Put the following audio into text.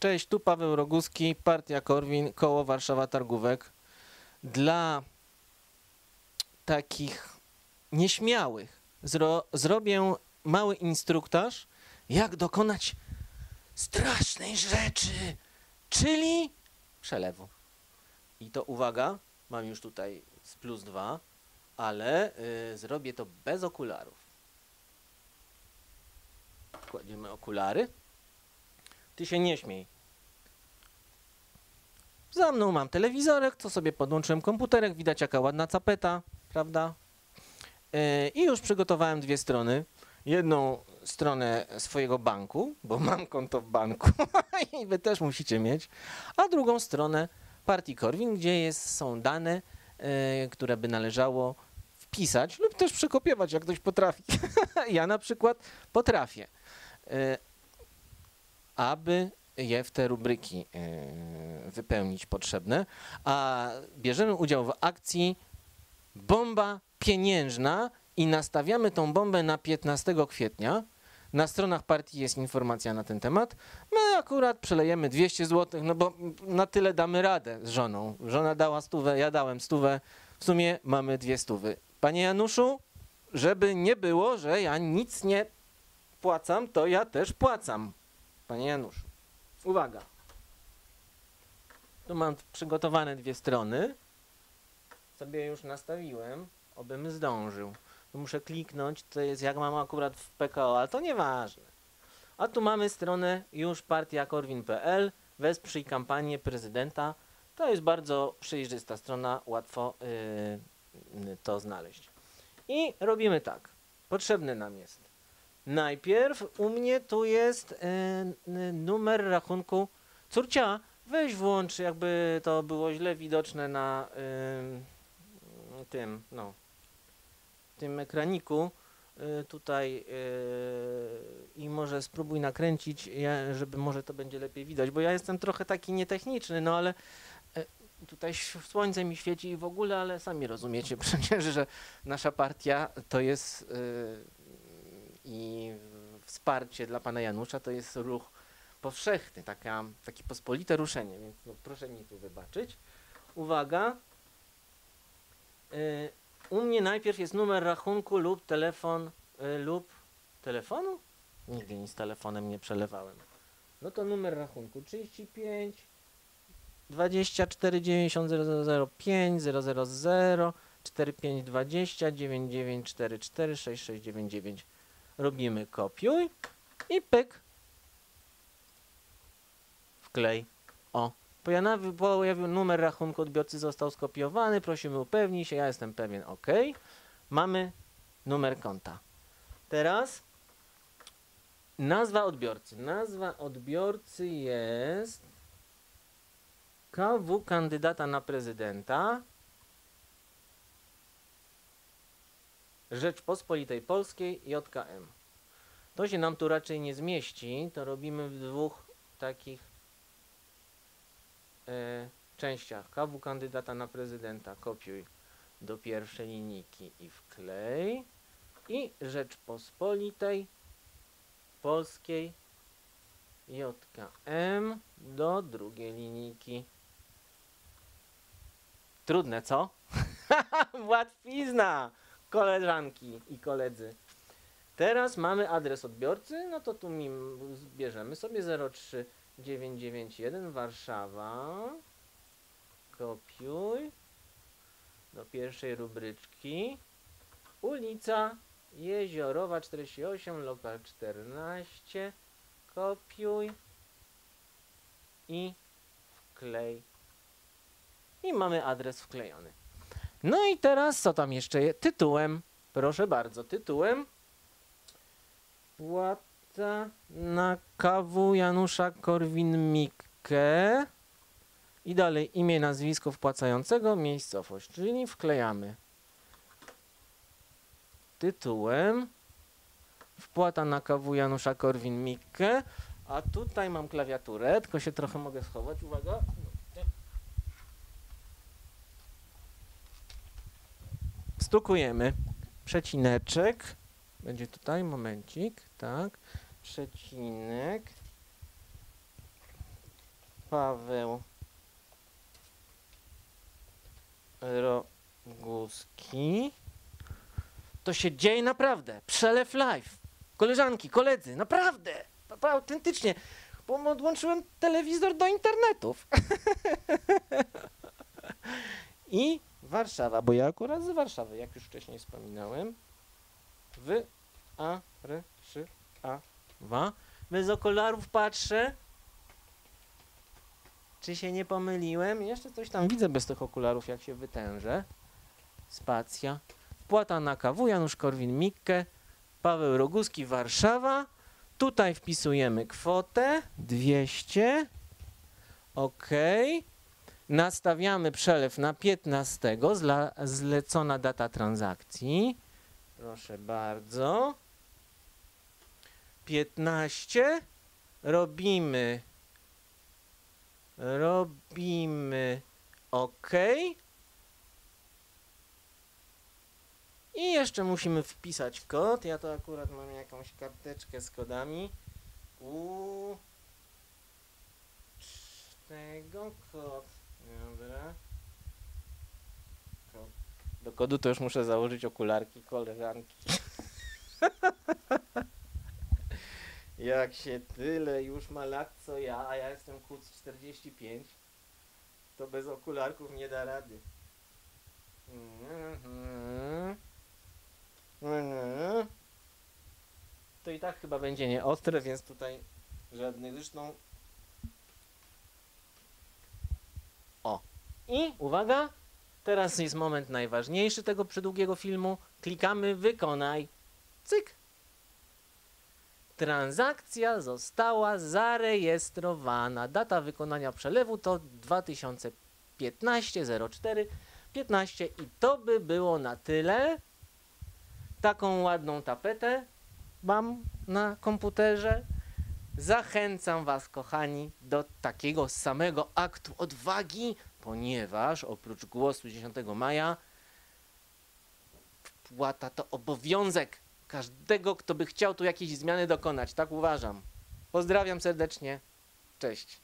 Cześć, tu Paweł Roguski, Partia Korwin, Koło Warszawa Targówek. Dla takich nieśmiałych zro, zrobię mały instruktaż, jak dokonać strasznej rzeczy, czyli przelewu. I to uwaga, mam już tutaj z plus dwa, ale y, zrobię to bez okularów. Kładziemy okulary. Ty się nie śmiej. Za mną mam telewizorek, co sobie podłączyłem komputerek, widać jaka ładna capeta, prawda? Yy, I już przygotowałem dwie strony. Jedną stronę swojego banku, bo mam konto w banku i wy też musicie mieć, a drugą stronę partii Korwin, gdzie jest, są dane, yy, które by należało wpisać lub też przekopiować, jak ktoś potrafi. ja na przykład potrafię. Yy, aby je w te rubryki yy, wypełnić potrzebne, a bierzemy udział w akcji Bomba Pieniężna i nastawiamy tą bombę na 15 kwietnia. Na stronach partii jest informacja na ten temat. My akurat przelejemy 200 zł, no bo na tyle damy radę z żoną. Żona dała stówę, ja dałem stówę. W sumie mamy dwie stówy. Panie Januszu, żeby nie było, że ja nic nie płacam, to ja też płacam. Panie Januszu, uwaga. Tu mam przygotowane dwie strony. Sobie już nastawiłem, obym zdążył. Tu muszę kliknąć, to jest jak mam akurat w PKO, ale to nieważne. A tu mamy stronę już partiakorwin.pl Wesprzyj kampanię prezydenta. To jest bardzo przejrzysta strona, łatwo yy, to znaleźć. I robimy tak. Potrzebny nam jest Najpierw u mnie tu jest y, numer rachunku. Córcia, weź włącz, jakby to było źle widoczne na y, tym, no, tym ekraniku. Y, tutaj i może spróbuj nakręcić, żeby może to będzie lepiej widać, bo ja jestem trochę taki nietechniczny, no ale tutaj słońce mi świeci i w ogóle, ale sami rozumiecie przecież, że nasza partia to jest i wsparcie dla pana Janusza to jest ruch powszechny, taka, takie pospolite ruszenie, więc no, proszę mi tu wybaczyć. Uwaga. Y, u mnie najpierw jest numer rachunku lub telefon y, lub telefonu? Nigdy nic z telefonem nie przelewałem. No to numer rachunku 35 24 90 005 000 4520 9944 6699 robimy kopiuj i pyk. Wklej. O, pojawił numer rachunku odbiorcy, został skopiowany, prosimy upewnij się, ja jestem pewien, ok. Mamy numer konta. Teraz nazwa odbiorcy. Nazwa odbiorcy jest KW kandydata na prezydenta Rzeczpospolitej Polskiej JKM. To się nam tu raczej nie zmieści, to robimy w dwóch takich e, częściach. KW kandydata na prezydenta kopiuj do pierwszej linijki i wklej i Rzeczpospolitej Polskiej JKM do drugiej linijki. Trudne, co? Łatwizna! Koleżanki i koledzy. Teraz mamy adres odbiorcy, no to tu mi zbierzemy sobie 03991 Warszawa. Kopiuj do pierwszej rubryczki. Ulica Jeziorowa 48, lokal 14. Kopiuj i wklej. I mamy adres wklejony. No i teraz co tam jeszcze jest? Tytułem, proszę bardzo, tytułem. Płata na kawu Janusza Korwin-Mikke. I dalej imię, nazwisko wpłacającego, miejscowość, czyli wklejamy. Tytułem. Wpłata na kawu Janusza Korwin-Mikke, a tutaj mam klawiaturę, tylko się trochę mogę schować, uwaga, stukujemy przecineczek, będzie tutaj, momencik, tak, przecinek, Paweł Roguski. To się dzieje naprawdę. Przelew live. Koleżanki, koledzy, naprawdę. Autentycznie. Bo odłączyłem telewizor do internetów. I Warszawa, bo ja akurat z Warszawy, jak już wcześniej wspominałem. W A R Sz A Wa. Bez okularów patrzę. Czy się nie pomyliłem? Jeszcze coś tam widzę bez tych okularów, jak się wytężę. Spacja. Wpłata na KW, Janusz Korwin-Mikke, Paweł Roguski, Warszawa. Tutaj wpisujemy kwotę 200. OK. Nastawiamy przelew na 15. Zla, zlecona data transakcji. Proszę bardzo. 15. Robimy. Robimy OK. I jeszcze musimy wpisać kod. Ja to akurat mam jakąś karteczkę z kodami. U tego kod. Dobra. Do kodu to już muszę założyć okularki koleżanki. Jak się tyle już ma lat co ja, a ja jestem kuc 45, to bez okularków nie da rady. Mhm. Mhm. To i tak chyba będzie nieostre, więc tutaj żadnych zresztą. O. I uwaga, teraz jest moment najważniejszy tego przydługiego filmu. Klikamy wykonaj. Cyk. Transakcja została zarejestrowana. Data wykonania przelewu to 2015 04 15 i to by było na tyle. Taką ładną tapetę mam na komputerze. Zachęcam Was, kochani, do takiego samego aktu odwagi, ponieważ oprócz głosu 10 maja wpłata to obowiązek każdego, kto by chciał tu jakieś zmiany dokonać. Tak uważam. Pozdrawiam serdecznie. Cześć.